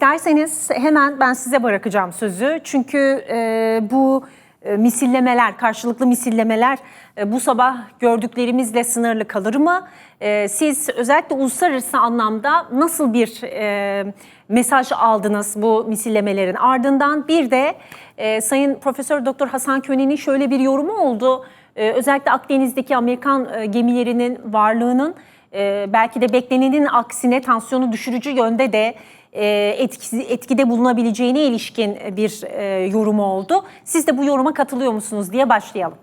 isterseniz hemen ben size bırakacağım sözü. Çünkü e, bu e, misillemeler, karşılıklı misillemeler e, bu sabah gördüklerimizle sınırlı kalır mı? E, siz özellikle uluslararası anlamda nasıl bir mesaj aldınız bu misillemelerin ardından? Bir de Sayın Profesör Doktor Hasan Köne'nin şöyle bir yorumu oldu. Özellikle Akdeniz'deki Amerikan gemilerinin varlığının belki de beklenenin aksine tansiyonu düşürücü yönde de etkisi, etkide bulunabileceğine ilişkin bir e, yorumu oldu. Siz de bu yoruma katılıyor musunuz diye başlayalım.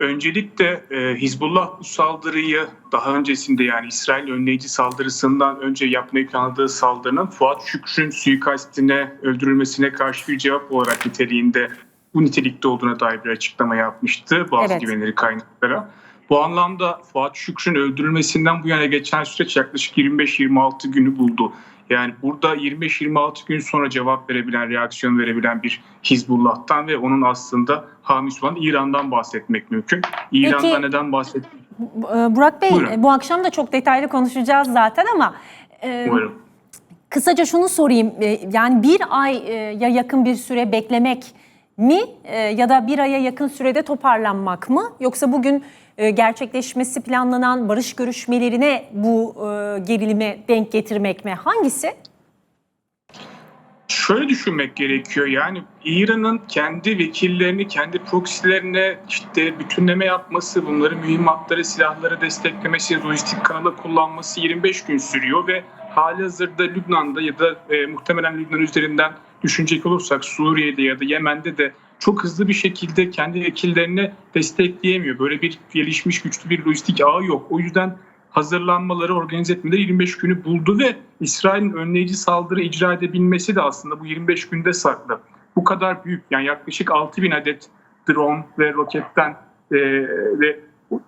Öncelikle e, Hizbullah bu saldırıyı daha öncesinde yani İsrail önleyici saldırısından önce yapmayı planladığı saldırının Fuat Şükrü'nün suikastine, öldürülmesine karşı bir cevap olarak niteliğinde bu nitelikte olduğuna dair bir açıklama yapmıştı bazı Evet. güvenilir kaynaklara. Bu anlamda Fuat Şükrü'nün öldürülmesinden bu yana geçen süreç yaklaşık 25-26 günü buldu. Yani burada 25-26 gün sonra cevap verebilen, reaksiyon verebilen bir Hizbullah'tan ve onun aslında hamisi olan İran'dan bahsetmek mümkün. İran'da Peki- neden bahsetmek? E, Burak Bey Buyurun. e, bu akşam da çok detaylı konuşacağız zaten ama e, Umarım. kısaca şunu sorayım. E, Yani bir aya yakın bir süre beklemek mi e, ya da bir aya yakın sürede toparlanmak mı? Yoksa bugün e, gerçekleşmesi planlanan barış görüşmelerine bu e, gerilime denk getirmek mi? Hangisi? Şöyle düşünmek gerekiyor yani İran'ın kendi vekillerini, kendi proksilerine işte bütünleme yapması, bunları mühimmatları, silahları desteklemesi, lojistik kanalı kullanması 25 gün sürüyor ve halihazırda Lübnan'da ya da e, muhtemelen Lübnan üzerinden düşünecek olursak Suriye'de ya da Yemen'de de çok hızlı bir şekilde kendi vekillerini destekleyemiyor. Böyle bir gelişmiş güçlü bir lojistik ağı yok. O yüzden hazırlanmaları, organize etmeleri 25 günü buldu ve İsrail'in önleyici saldırı icra edebilmesi de aslında bu 25 günde saklı. Bu kadar büyük yani yaklaşık 6000 adet drone ve roketten e, ve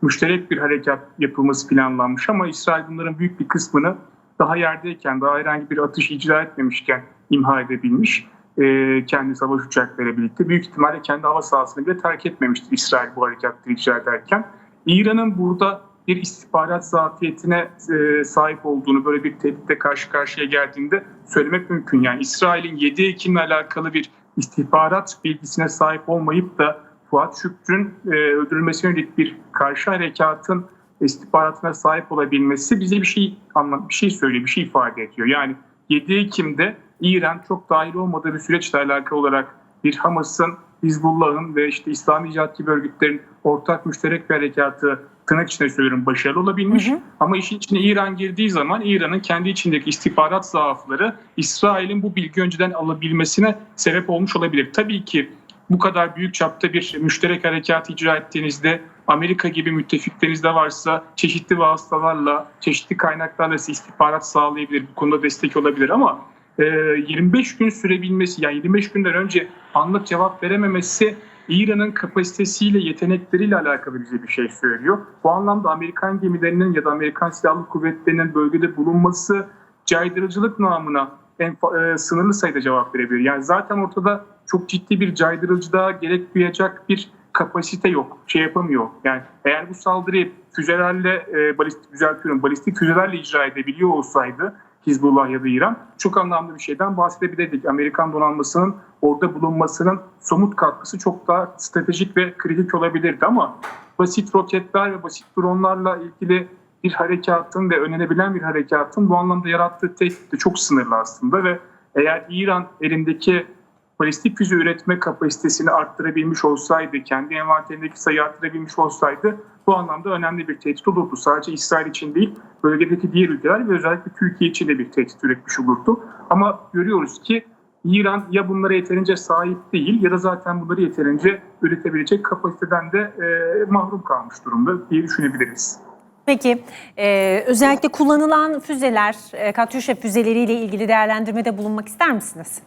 müşterek bir harekat yapılması planlanmış ama İsrail bunların büyük bir kısmını daha yerdeyken, daha herhangi bir atış icra etmemişken imha edebilmiş. E, kendi savaş uçakları birlikte büyük ihtimalle kendi hava sahasını bile terk etmemiştir İsrail bu harekatları icra ederken. İran'ın burada bir istihbarat zafiyetine e, sahip olduğunu böyle bir tehditle karşı karşıya geldiğinde söylemek mümkün. Yani İsrail'in 7 Ekim'le alakalı bir istihbarat bilgisine sahip olmayıp da Fuat Şükrü'nün e, öldürülmesine yönelik bir karşı harekatın istihbaratına sahip olabilmesi bize bir şey anlam bir şey söylüyor, bir şey ifade ediyor. Yani 7 Ekim'de İran çok dahil olmadığı bir süreçle alakalı olarak bir Hamas'ın, Hizbullah'ın ve işte İslami cihat gibi örgütlerin ortak müşterek bir harekatı tırnak içinde söylüyorum başarılı olabilmiş. Hı hı. Ama işin içine İran girdiği zaman İran'ın kendi içindeki istihbarat zaafları İsrail'in bu bilgi önceden alabilmesine sebep olmuş olabilir. Tabii ki bu kadar büyük çapta bir müşterek harekat icra ettiğinizde Amerika gibi müttefikleriniz de varsa çeşitli vasıtalarla, çeşitli kaynaklarla size istihbarat sağlayabilir, bu konuda destek olabilir ama e, 25 gün sürebilmesi, yani 25 günden önce anlık cevap verememesi İran'ın kapasitesiyle, yetenekleriyle alakalı bize bir şey söylüyor. Bu anlamda Amerikan gemilerinin ya da Amerikan Silahlı Kuvvetleri'nin bölgede bulunması caydırıcılık namına en, e, sınırlı sayıda cevap verebilir. Yani zaten ortada çok ciddi bir caydırıcılığa gerek duyacak bir kapasite yok. Şey yapamıyor. Yani eğer bu saldırıyı füzelerle, e, balistik, düzeltiyorum, balistik füzelerle icra edebiliyor olsaydı Hizbullah ya da İran çok anlamlı bir şeyden bahsedebilirdik. Amerikan donanmasının orada bulunmasının somut katkısı çok daha stratejik ve kritik olabilirdi ama basit roketler ve basit dronlarla ilgili bir harekatın ve önlenebilen bir harekatın bu anlamda yarattığı tehdit de çok sınırlı aslında ve eğer İran elindeki balistik füze üretme kapasitesini arttırabilmiş olsaydı, kendi envanterindeki sayıyı arttırabilmiş olsaydı bu anlamda önemli bir tehdit olurdu. Sadece İsrail için değil, bölgedeki diğer ülkeler ve özellikle Türkiye için de bir tehdit üretmiş olurdu. Ama görüyoruz ki İran ya bunlara yeterince sahip değil ya da zaten bunları yeterince üretebilecek kapasiteden de e, mahrum kalmış durumda diye düşünebiliriz. Peki e, özellikle kullanılan füzeler, e, Katyusha füzeleriyle ilgili değerlendirmede bulunmak ister misiniz?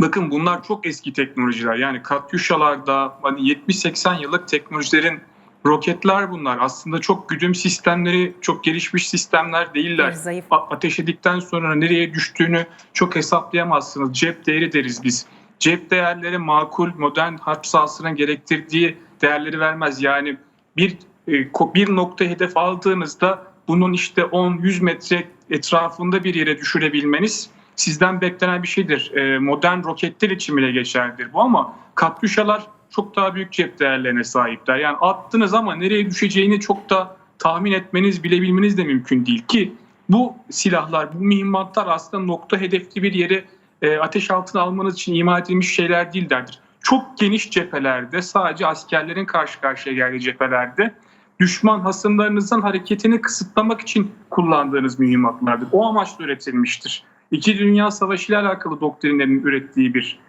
Bakın bunlar çok eski teknolojiler. Yani Katyuşalarda hani 70-80 yıllık teknolojilerin roketler bunlar. Aslında çok güdüm sistemleri, çok gelişmiş sistemler değiller. Zayıf. A- ateş edildikten sonra nereye düştüğünü çok hesaplayamazsınız. Cep değeri deriz biz. Cep değerleri makul, modern harp sahasının gerektirdiği değerleri vermez. Yani bir e, bir nokta hedef aldığınızda bunun işte 10-100 metre etrafında bir yere düşürebilmeniz sizden beklenen bir şeydir. E, modern roketler için bile geçerlidir bu ama katyuşalar çok daha büyük cep değerlerine sahipler. Yani attınız ama nereye düşeceğini çok da tahmin etmeniz, bilebilmeniz de mümkün değil ki bu silahlar, bu mühimmatlar aslında nokta hedefli bir yere e, ateş altına almanız için ima edilmiş şeyler değillerdir. Çok geniş cephelerde, sadece askerlerin karşı karşıya geldiği cephelerde düşman hasımlarınızın hareketini kısıtlamak için kullandığınız mühimmatlardır. O amaçla üretilmiştir. İki Dünya Savaşı ile alakalı doktrinlerin ürettiği bir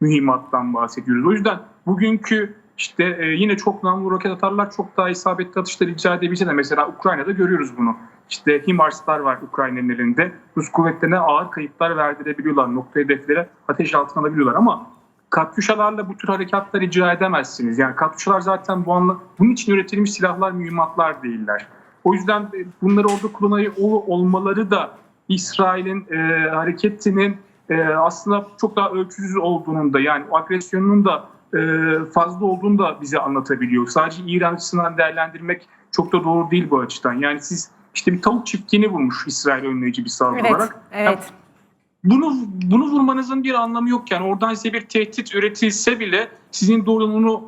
mühimmattan bahsediyoruz. O yüzden bugünkü işte e, yine çok namlu roket atarlar çok daha isabetli atışlar icra edebilse de mesela Ukrayna'da görüyoruz bunu. İşte HIMARS'lar var Ukrayna'nın elinde. Rus kuvvetlerine ağır kayıplar verdirebiliyorlar. Nokta hedeflere ateş altına alabiliyorlar ama Katyuşalarla bu tür harekatlar icra edemezsiniz. Yani Katyuşalar zaten bu anla, bunun için üretilmiş silahlar, mühimmatlar değiller. O yüzden e, bunları orada kullanıyor olmaları da İsrail'in e, hareketinin e, aslında çok daha ölçüsüz olduğunun da yani agresyonunun da e, fazla olduğunu da bize anlatabiliyor. Sadece İran açısından değerlendirmek çok da doğru değil bu açıdan. Yani siz işte bir tavuk çiftliğini vurmuş İsrail önleyici bir saldırı Evet, olarak. evet. Bunu bunu vurmanızın bir anlamı yok yani oradan size bir tehdit üretilse bile sizin e,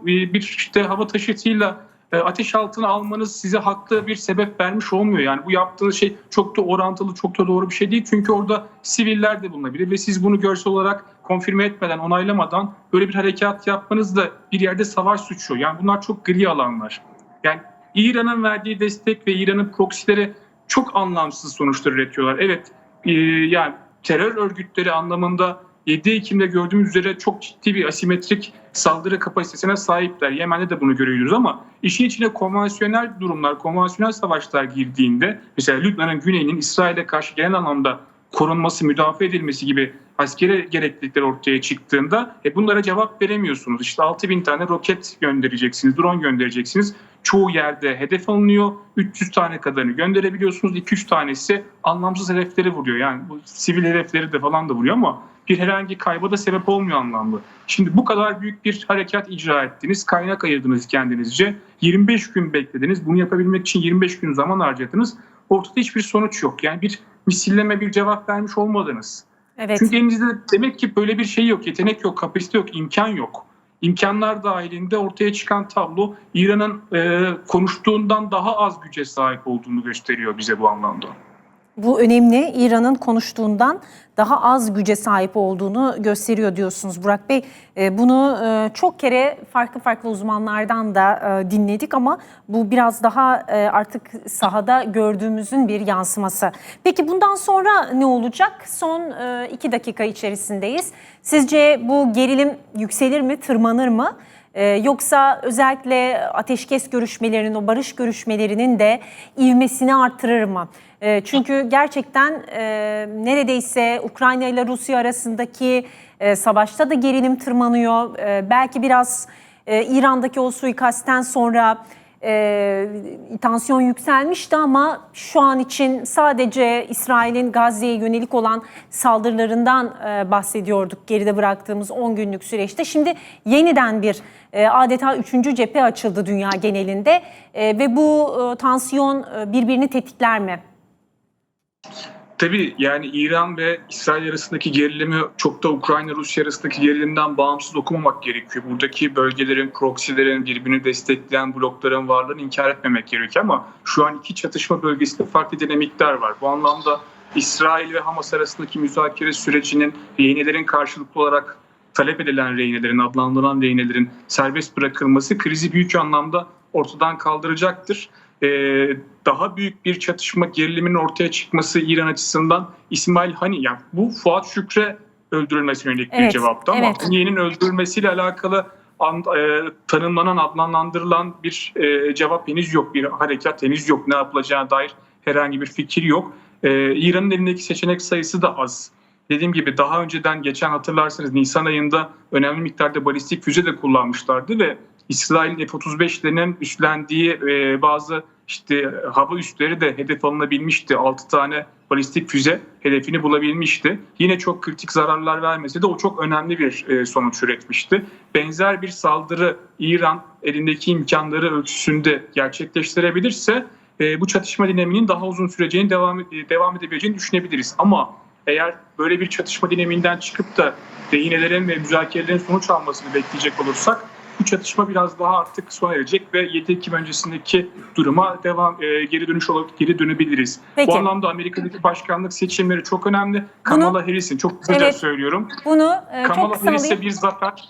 bir işte hava taşıtıyla ateş altına almanız size haklı bir sebep vermiş olmuyor. Yani bu yaptığınız şey çok da orantılı, çok da doğru bir şey değil. Çünkü orada siviller de bulunabilir ve siz bunu görsel olarak konfirme etmeden, onaylamadan böyle bir harekat yapmanız da bir yerde savaş suçu. Yani bunlar çok gri alanlar. Yani İran'ın verdiği destek ve İran'ın proksileri çok anlamsız sonuçlar üretiyorlar. Evet, e, yani terör örgütleri anlamında 7 Ekim'de gördüğümüz üzere çok ciddi bir asimetrik saldırı kapasitesine sahipler. Yemen'de de bunu görüyoruz ama işin içine konvansiyonel durumlar, konvansiyonel savaşlar girdiğinde mesela Lübnan'ın güneyinin İsrail'e karşı genel anlamda korunması, müdafaa edilmesi gibi askeri gereklilikler ortaya çıktığında e, bunlara cevap veremiyorsunuz. İşte 6 bin tane roket göndereceksiniz, drone göndereceksiniz. Çoğu yerde hedef alınıyor. 300 tane kadarını gönderebiliyorsunuz. 2-3 tanesi anlamsız hedefleri vuruyor. Yani bu sivil hedefleri de falan da vuruyor ama bir herhangi kayba da sebep olmuyor anlamlı. Şimdi bu kadar büyük bir harekat icra ettiniz, kaynak ayırdınız kendinizce. 25 gün beklediniz. Bunu yapabilmek için 25 gün zaman harcadınız. Ortada hiçbir sonuç yok. Yani bir misilleme bir cevap vermiş olmadınız. Evet. Çünkü elinizde demek ki böyle bir şey yok, yetenek yok, kapasite yok, imkan yok. İmkanlar dahilinde ortaya çıkan tablo İran'ın e, konuştuğundan daha az güce sahip olduğunu gösteriyor bize bu anlamda. Bu önemli. İran'ın konuştuğundan daha az güce sahip olduğunu gösteriyor diyorsunuz Burak Bey. E, Bunu e, çok kere farklı farklı uzmanlardan da e, dinledik ama bu biraz daha artık sahada gördüğümüzün bir yansıması. Peki bundan sonra ne olacak? Son iki dakika içerisindeyiz. Sizce bu gerilim yükselir mi, tırmanır mı? Ee, yoksa özellikle ateşkes görüşmelerinin, o barış görüşmelerinin de ivmesini artırır mı? Ee, çünkü gerçekten e, neredeyse Ukrayna ile Rusya arasındaki e, savaşta da gerilim tırmanıyor. E, belki biraz e, İran'daki o suikastten sonra e, tansiyon yükselmişti ama şu an için sadece İsrail'in Gazze'ye yönelik olan saldırılarından e, bahsediyorduk geride bıraktığımız 10 günlük süreçte. Şimdi yeniden bir e, adeta üçüncü cephe açıldı dünya genelinde E, ve bu e, tansiyon e, birbirini tetikler mi? Tabii yani İran ve İsrail arasındaki gerilimi çok da Ukrayna-Rusya arasındaki gerilimden bağımsız okumamak gerekiyor. Buradaki bölgelerin, proksilerin, birbirini destekleyen blokların varlığını inkar etmemek gerekiyor ama şu an iki çatışma bölgesinde farklı dinamikler var. Bu anlamda İsrail ve Hamas arasındaki müzakere sürecinin rehinelerin karşılıklı olarak talep edilen rehinelerin, adlandırılan rehinelerin serbest bırakılması krizi büyük anlamda ortadan kaldıracaktır. Ee, daha büyük bir çatışma geriliminin ortaya çıkması İran açısından İsmail Hani yani bu Fuat Şükr'e öldürülmesine yönelik bir Evet, cevaptı ama evet. Haniye'nin öldürülmesiyle alakalı an, e, tanımlanan, adlandırılan bir e, cevap henüz yok, bir harekat henüz yok. Ne yapılacağına dair herhangi bir fikir yok. E, İran'ın elindeki seçenek sayısı da az. Dediğim gibi daha önceden geçen hatırlarsanız Nisan ayında önemli miktarda balistik füze de kullanmışlardı ve İsrail'in F-35'lerinin üstlendiği e, bazı işte hava üsleri de hedef alınabilmişti. 6 tane balistik füze hedefini bulabilmişti. Yine çok kritik zararlar vermese de o çok önemli bir e, sonuç üretmişti. Benzer bir saldırı İran elindeki imkanları ölçüsünde gerçekleştirebilirse e, bu çatışma dinaminin daha uzun süreceğini devam e, devam edebileceğini düşünebiliriz. Ama eğer böyle bir çatışma dinamiğinden çıkıp da rehinelerin ve müzakerelerin sonuç almasını bekleyecek olursak bu çatışma biraz daha artık sona erecek ve 7 Ekim öncesindeki duruma devam e, geri dönüş olarak geri dönebiliriz. Peki. Bu anlamda Amerika'daki başkanlık seçimleri çok önemli. Kamala Harris'in çok kısaca Evet. söylüyorum. Bunu e, Kamala Harris'e bir zafer.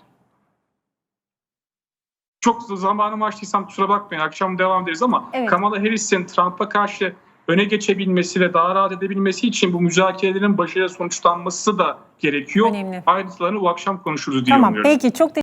Çok zamanımı açtıysam kusura bakmayın akşam devam ederiz ama Evet. Kamala Harris'in Trump'a karşı öne geçebilmesi ve daha rahat edebilmesi için bu müzakerelerin başarıyla sonuçlanması da gerekiyor. Önemli. Ayrıntılarını bu akşam konuşuruz diye Tamam umuyorum. peki çok